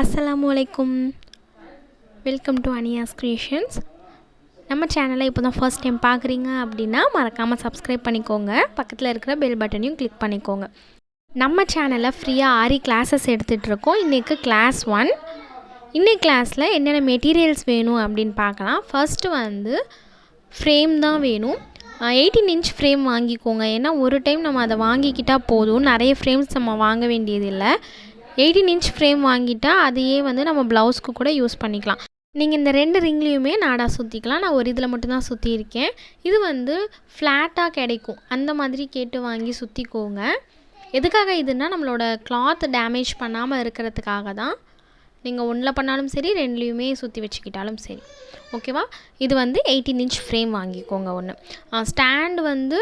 அஸ்ஸலாமு அலைக்கும் welcome to அனியாஸ் creations நம்ம சேனலை இப்போ தான் ஃபர்ஸ்ட் டைம் பார்க்குறீங்க அப்படின்னா மறக்காமல் சப்ஸ்கிரைப் பண்ணிக்கோங்க. பக்கத்தில் இருக்கிற பெல் பட்டனையும் கிளிக் பண்ணிக்கோங்க. நம்ம சேனலில் ஃப்ரீயாக ஆரி கிளாஸஸ் எடுத்துகிட்ருக்கோம் இன்றைக்கு கிளாஸ் ஒன் இன்னைக்கு கிளாஸில் என்னென்ன மெட்டீரியல்ஸ் வேணும் அப்படின்னு பார்க்கலாம். ஃபர்ஸ்ட்டு வந்து ஃப்ரேம் தான் வேணும். எயிட்டீன் இன்ச் ஃப்ரேம் வாங்கிக்கோங்க. ஏன்னா ஒரு டைம் நம்ம அதை வாங்கிக்கிட்டால் போதும். நிறைய ஃப்ரேம்ஸ் நம்ம வாங்க வேண்டியதில்லை. எயிட்டீன் இன்ச் ஃப்ரேம் வாங்கிட்டா அதையே வந்து நம்ம ப்ளவுஸ்க்கு கூட யூஸ் பண்ணிக்கலாம். நீங்கள் இந்த ரெண்டு ரிங்லேயுமே நாடா சுற்றிக்கலாம் நான் ஒரு இதில் மட்டும்தான் சுற்றியிருக்கேன் இது வந்து ஃப்ளாட்டாக கிடைக்கும். அந்த மாதிரி கேட்டு வாங்கி சுற்றிக்கோங்க எதுக்காக இதுன்னா நம்மளோட கிளாத் டேமேஜ் பண்ணாமல் இருக்கிறதுக்காக தான். நீங்கள் ஒன்றில் பண்ணாலும் சரி ரெண்டுலேயுமே சுற்றி வச்சுக்கிட்டாலும் சரி. ஓகேவா? இது வந்து எயிட்டீன் இன்ச் ஃப்ரேம் வாங்கிக்கோங்க ஒன்று ஸ்டாண்டு வந்து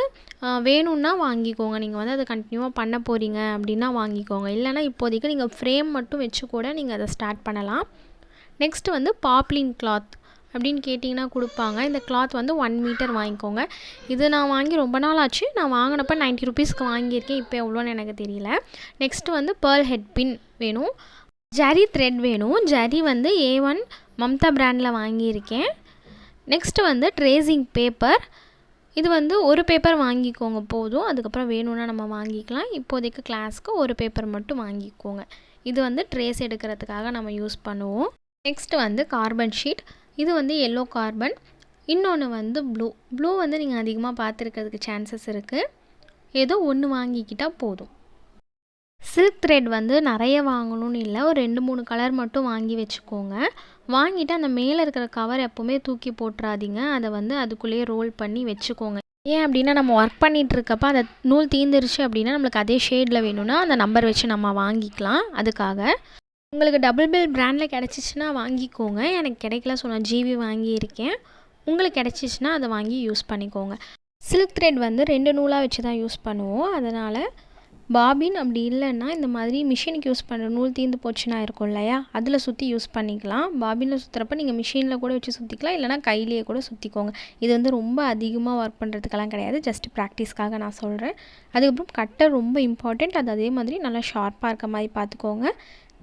வேணும்னா வாங்கிக்கோங்க. நீங்கள் வந்து அதை கண்டினியூவாக பண்ண போகிறீங்க அப்படின்னா வாங்கிக்கோங்க. இல்லைனா இப்போதைக்கு நீங்கள் ஃப்ரேம் மட்டும் வச்சு கூட நீங்கள் அதை ஸ்டார்ட் பண்ணலாம். நெக்ஸ்ட்டு வந்து பாப்லின் கிளாத் அப்படின்னு கேட்டிங்கன்னா கொடுப்பாங்க. இந்த கிளாத் வந்து ஒன் மீட்டர் வாங்கிக்கோங்க. இது நான் வாங்கி ரொம்ப நாள் ஆச்சு. நான் வாங்கினப்ப நைன்ட்டி ருபீஸ்க்கு வாங்கியிருக்கேன். இப்போ எவ்வளோன்னு எனக்கு தெரியல. நெக்ஸ்ட்டு வந்து பேர்ல் ஹெட் பின் வேணும். ஜரி த்ரெட் வேணும். ஜரி வந்து ஏ ஒன் மம்தா பிராண்டில் வாங்கியிருக்கேன். நெக்ஸ்ட்டு வந்து ட்ரேசிங் பேப்பர் இது வந்து ஒரு பேப்பர் வாங்கிக்கோங்க போதும். அதுக்கப்புறம் வேணும்னா நம்ம வாங்கிக்கலாம். இப்போதைக்கு கிளாஸ்க்கு ஒரு பேப்பர் மட்டும் வாங்கிக்கோங்க. இது வந்து ட்ரேஸ் எடுக்கிறதுக்காக நம்ம யூஸ் பண்ணுவோம். நெக்ஸ்ட்டு வந்து கார்பன் ஷீட் இது வந்து எல்லோ கார்பன் இன்னொன்று வந்து ப்ளூ ப்ளூ வந்து நீங்கள் அதிகமாக பார்த்துருக்கிறதுக்கு சான்சஸ் இருக்குது ஏதோ ஒன்று வாங்கிக்கிட்டால் போதும். சில்க் த்ரெட் வந்து நிறைய வாங்கணும்னு இல்லை. ஒரு ரெண்டு மூணு கலர் மட்டும் வாங்கி வச்சுக்கோங்க. வாங்கிட்டு அந்த மேலே இருக்கிற கவர் எப்போவுமே தூக்கி போட்டுறாதீங்க. அதை வந்து அதுக்குள்ளேயே ரோல் பண்ணி வச்சுக்கோங்க. ஏன் அப்படின்னா நம்ம ஒர்க் பண்ணிகிட்டு இருக்கப்ப அந்த நூல் தீந்துருச்சு அப்படின்னா நம்மளுக்கு அதே ஷேடில் வேணும்னா அந்த நம்பர் வச்சு நம்ம வாங்கிக்கலாம். அதுக்காக உங்களுக்கு டபுள் பில் ப்ராண்டில் கிடச்சிச்சின்னா வாங்கிக்கோங்க. எனக்கு கிடைக்கல ஸோ நான் ஜிவி வாங்கியிருக்கேன். உங்களுக்கு கிடச்சிச்சின்னா அதை வாங்கி யூஸ் பண்ணிக்கோங்க. சில்க் த்ரெட் வந்து ரெண்டு நூலாக வச்சு தான் யூஸ் பண்ணுவோம். அதனால் பாபின் அப்படி இல்லைன்னா இந்த மாதிரி மிஷினுக்கு யூஸ் பண்ணுற நூல் தீர்ந்து போச்சுன்னா இருக்கும் இல்லையா? அதில் சுற்றி யூஸ் பண்ணிக்கலாம். பாபினில் சுற்றுறப்ப நீங்கள் மிஷினில் கூட வச்சு சுற்றிக்கலாம் இல்லைனா கையிலேயே கூட சுற்றிக்கோங்க இது வந்து ரொம்ப அதிகமாக ஒர்க் பண்ணுறதுக்கெல்லாம் கிடையாது. ஜஸ்ட் ப்ராக்டிஸ்க்காக நான் சொல்கிறேன். அதுக்கப்புறம் கட்டர் ரொம்ப இம்பார்ட்டண்ட் அது அதே மாதிரி நல்லா ஷார்ப்பாக இருக்க மாதிரி பார்த்துக்கோங்க.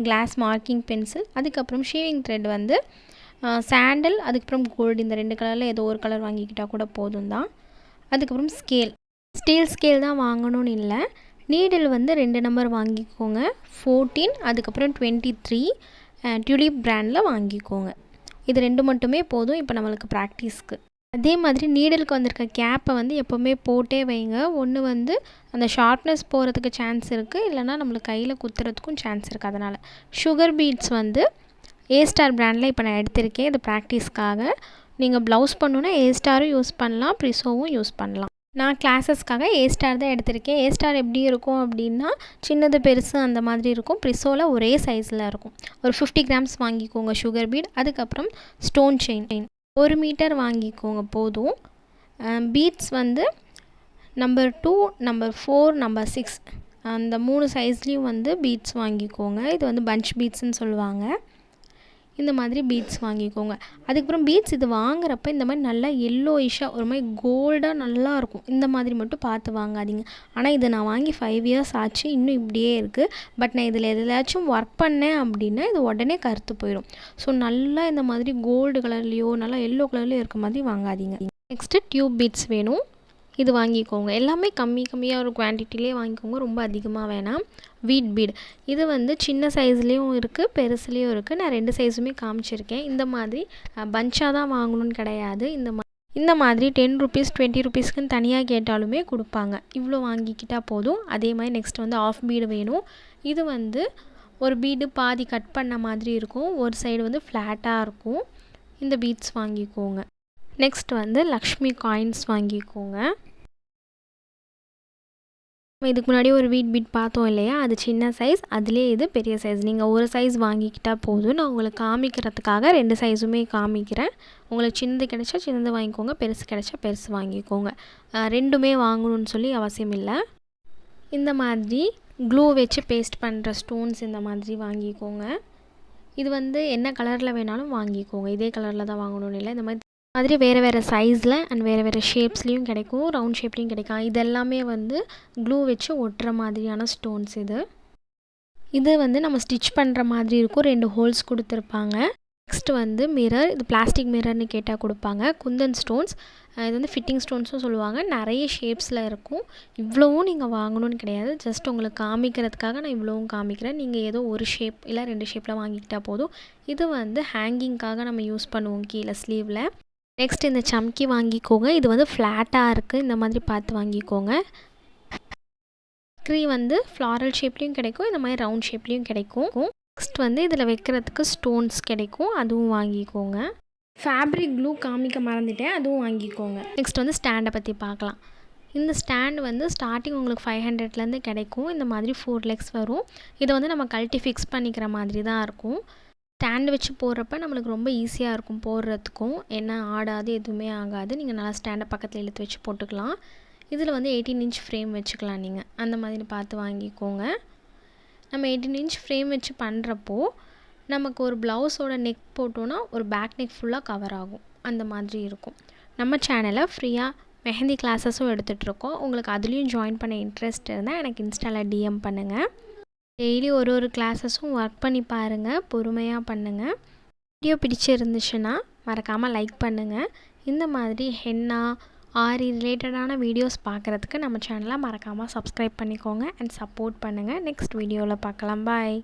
கிளாஸ் மார்க்கிங் பென்சில் அதுக்கப்புறம் ஷேவிங் த்ரெட் வந்து சாண்டல் அதுக்கப்புறம் கோல்டு இந்த ரெண்டு கலரில் ஏதோ ஒரு கலர் வாங்கிக்கிட்டால் கூட போதும் தான் அதுக்கப்புறம் ஸ்கேல் ஸ்டீல் ஸ்கேல் தான் வாங்கணும்னு இல்லை. நீடில் வந்து ரெண்டு நம்பர் வாங்கிக்கோங்க. ஃபோர்டீன் அதுக்கப்புறம் டுவெண்ட்டி த்ரீ டியூலிப் பிராண்டில் வாங்கிக்கோங்க. இது ரெண்டு மட்டுமே போதும் இப்போ நம்மளுக்கு ப்ராக்டிஸ்க்கு அதே மாதிரி நீடலுக்கு வந்திருக்க கேப்பை வந்து எப்போவுமே போட்டே வைங்க. ஒன்று வந்து அந்த ஷார்ப்னஸ் போகிறதுக்கு சான்ஸ் இருக்குது இல்லைனா நம்மளுக்கு கையில் குத்துறதுக்கும் சான்ஸ் இருக்குது அதனால். சுகர் பீட்ஸ் வந்து ஏ ஸ்டார் ப்ராண்டில் இப்போ நான் எடுத்திருக்கேன். இது ப்ராக்டிஸ்க்காக நீங்கள் ப்ளவுஸ் பண்ணுன்னா ஏ ஸ்டாரும் யூஸ் பண்ணலாம். ப்ரிசோவும் யூஸ் பண்ணலாம். நான் கிளாஸஸ்க்காக ஏ ஸ்டார் தான் எடுத்திருக்கேன். ஏ ஸ்டார் எப்படி இருக்கும் அப்படின்னா சின்னது பெருசு அந்த மாதிரி இருக்கும். ப்ரிசோவில் ஒரே சைஸில் இருக்கும். ஒரு ஃபிஃப்டி கிராம்ஸ் வாங்கிக்கோங்க சுகர் பீட் அதுக்கப்புறம் ஸ்டோன் செயின் ஒரு மீட்டர் வாங்கிக்கோங்க போதும். பீட்ஸ் வந்து number two number four number six அந்த மூணு சைஸ்லேயும் வந்து பீட்ஸ் வாங்கிக்கோங்க. இது வந்து பஞ்ச் பீட்ஸ்ன்னு சொல்லுவாங்க. இந்த மாதிரி பீட்ஸ் வாங்கிக்கோங்க. அதுக்கப்புறம் பீட்ஸ் இது வாங்குறப்ப இந்த மாதிரி நல்லா எல்லோயிஷாக ஒரு மாதிரி கோல்டாக நல்லா இருக்கும். இந்த மாதிரி மட்டும் பார்த்து வாங்காதீங்க. ஆனால் இதை நான் வாங்கி ஃபைவ் இயர்ஸ் ஆச்சு இன்னும் இப்படியே இருக்குது பட் நான் இதில் எதுலாச்சும் ஒர்க் பண்ணேன் அப்படின்னா இது உடனே கருத்து போயிடும். ஸோ நல்லா இந்த மாதிரி கோல்டு கலர்லேயோ நல்லா எல்லோ கலர்லேயோ இருக்க மாதிரி வாங்காதீங்க. நெக்ஸ்ட்டு டியூப் பீட்ஸ் வேணும். இது வாங்கிக்கோங்க. எல்லாமே கம்மி கம்மியாக ஒரு குவான்டிட்டிலே வாங்கிக்கோங்க. ரொம்ப அதிகமாக வேணாம். வீட் பீட் இது வந்து சின்ன சைஸ்லேயும் இருக்குது பெருசுலேயும் இருக்குது நான் ரெண்டு சைஸுமே காமிச்சிருக்கேன். இந்த மாதிரி பஞ்சாக தான் வாங்கணும்னு கிடையாது. இந்த மா இந்த மாதிரி டென் ருபீஸ் டுவெண்ட்டி ருபீஸ்க்குன்னு தனியாக கேட்டாலுமே கொடுப்பாங்க. இவ்வளோ வாங்கிக்கிட்டால் போதும். அதே மாதிரி நெக்ஸ்ட் வந்து ஆஃப் பீடு வேணும். இது வந்து ஒரு பீடு பாதி கட் பண்ண மாதிரி இருக்கும். ஒரு சைடு வந்து ஃப்ளாட்டாக இருக்கும். இந்த பீட்ஸ் வாங்கிக்கோங்க. நெக்ஸ்ட் வந்து லக்ஷ்மி காயின்ஸ் வாங்கிக்கோங்க. இதுக்கு முன்னாடி ஒரு வீட் பீட் பார்த்தோம் இல்லையா? அது சின்ன சைஸ் அதுலேயே இது பெரிய சைஸ் நீங்கள் ஒரு சைஸ் வாங்கிக்கிட்டால் போதும். நான் உங்களுக்கு காமிக்கிறதுக்காக ரெண்டு சைஸுமே காமிக்கிறேன். உங்களுக்கு சின்னது கிடைச்சா சின்னது வாங்கிக்கோங்க. பெருசு கிடைச்சா பெருசு வாங்கிக்கோங்க. ரெண்டுமே வாங்கணும்னு சொல்லி அவசியம் இல்லை. இந்த மாதிரி க்ளூ வச்சு பேஸ்ட் பண்ணுற ஸ்டோன்ஸ் இந்த மாதிரி வாங்கிக்கோங்க. இது வந்து என்ன கலரில் வேணாலும் வாங்கிக்கோங்க. இதே கலரில் தான் வாங்கணும்னு இல்லை. இந்த மாதிரி மாதிரி வேறு வேறு சைஸில் அண்ட் வேறு வேறு ஷேப்ஸ்லேயும் கிடைக்கும். ரவுண்ட் ஷேப்லேயும் கிடைக்கும் இதெல்லாமே வந்து க்ளூ வச்சு ஒட்டுற மாதிரியான ஸ்டோன்ஸ் இது. இது வந்து நம்ம ஸ்டிச் பண்ணுற மாதிரி இருக்கும். ரெண்டு ஹோல்ஸ் கொடுத்துருப்பாங்க. நெக்ஸ்ட் வந்து மிரர் இது பிளாஸ்டிக் மிரர்னு கேட்டால் கொடுப்பாங்க. குந்தன் ஸ்டோன்ஸ் இது வந்து ஃபிட்டிங் ஸ்டோன்ஸும் சொல்லுவாங்க. நிறைய ஷேப்ஸில் இருக்கும். இவ்வளோவும் நீங்கள் வாங்கணும்னு கிடையாது. ஜஸ்ட் உங்களுக்கு காமிக்கிறதுக்காக நான் இவ்வளோவும் காமிக்கிறேன். நீங்கள் ஏதோ ஒரு ஷேப் இல்லை ரெண்டு ஷேப்பில் வாங்கிக்கிட்டால் போதும். இது வந்து ஹேங்கிங்க்காக நம்ம யூஸ் பண்ணுவோம் கீழே ஸ்லீவில் நெக்ஸ்ட் இந்த சம்கி வாங்கிக்கோங்க. இது வந்து ஃப்ளாட்டாக இருக்குது இந்த மாதிரி பார்த்து வாங்கிக்கோங்க. க்ரீ வந்து ஃப்ளாரல் ஷேப்லேயும் கிடைக்கும். இந்த மாதிரி ரவுண்ட் ஷேப்லேயும் கிடைக்கும். நெக்ஸ்ட் வந்து இதில் வைக்கிறதுக்கு ஸ்டோன்ஸ் கிடைக்கும். அதுவும் வாங்கிக்கோங்க. ஃபேப்ரிக் க்ளூ காமிக்க மறந்துட்டேன். அதுவும் வாங்கிக்கோங்க. நெக்ஸ்ட் வந்து ஸ்டாண்டை பற்றி பார்க்கலாம். இந்த ஸ்டாண்ட் வந்து ஸ்டார்டிங் உங்களுக்கு ஃபைவ் ஹண்ட்ரட்லேருந்து கிடைக்கும். இந்த மாதிரி ஃபோர் லெக்ஸ் வரும். இதை வந்து நம்ம கழட்டி ஃபிக்ஸ் பண்ணிக்கிற மாதிரி தான் இருக்கும். ஸ்டாண்டு வச்சு போடுறப்ப நம்மளுக்கு ரொம்ப ஈஸியாக இருக்கும் போடுறதுக்கும். என்ன ஆடாது எதுவுமே ஆகாது. நீங்கள் நல்லா ஸ்டாண்டை பக்கத்தில் இழுத்து வச்சு போட்டுக்கலாம். இதில் வந்து எயிட்டீன் இன்ச் ஃப்ரேம் வச்சுக்கலாம் நீங்கள் அந்த மாதிரி பார்த்து வாங்கிக்கோங்க. நம்ம எயிட்டீன் இன்ச் ஃப்ரேம் வச்சு பண்ணுறப்போ நமக்கு ஒரு ப்ளவுஸோட நெக் போட்டோன்னா ஒரு பேக் நெக் ஃபுல்லாக கவர் ஆகும். அந்த மாதிரி இருக்கும். நம்ம சேனலை ஃப்ரீயாக மெஹந்தி கிளாஸஸும் எடுத்துகிட்ருக்கோம் உங்களுக்கு அதுலேயும் ஜாயின் பண்ண இன்ட்ரெஸ்ட் இருந்தால் எனக்கு இன்ஸ்டாவில் டிஎம் பண்ணுங்கள் டெய்லி ஒரு ஒரு கிளாஸஸும் ஒர்க் பண்ணி பாருங்கள் பொறுமையாக பண்ணுங்கள் வீடியோ பிடிச்சிருந்துச்சுன்னா மறக்காமல் லைக் பண்ணுங்கள் இந்த மாதிரி ஹென்னா ஆரி ரிலேட்டடான வீடியோஸ் பார்க்குறதுக்கு நம்ம சேனலை மறக்காமல் சப்ஸ்கிரைப் பண்ணிக்கோங்க அண்ட் சப்போர்ட் பண்ணுங்கள் நெக்ஸ்ட் வீடியோவில் பார்க்கலாம். பாய்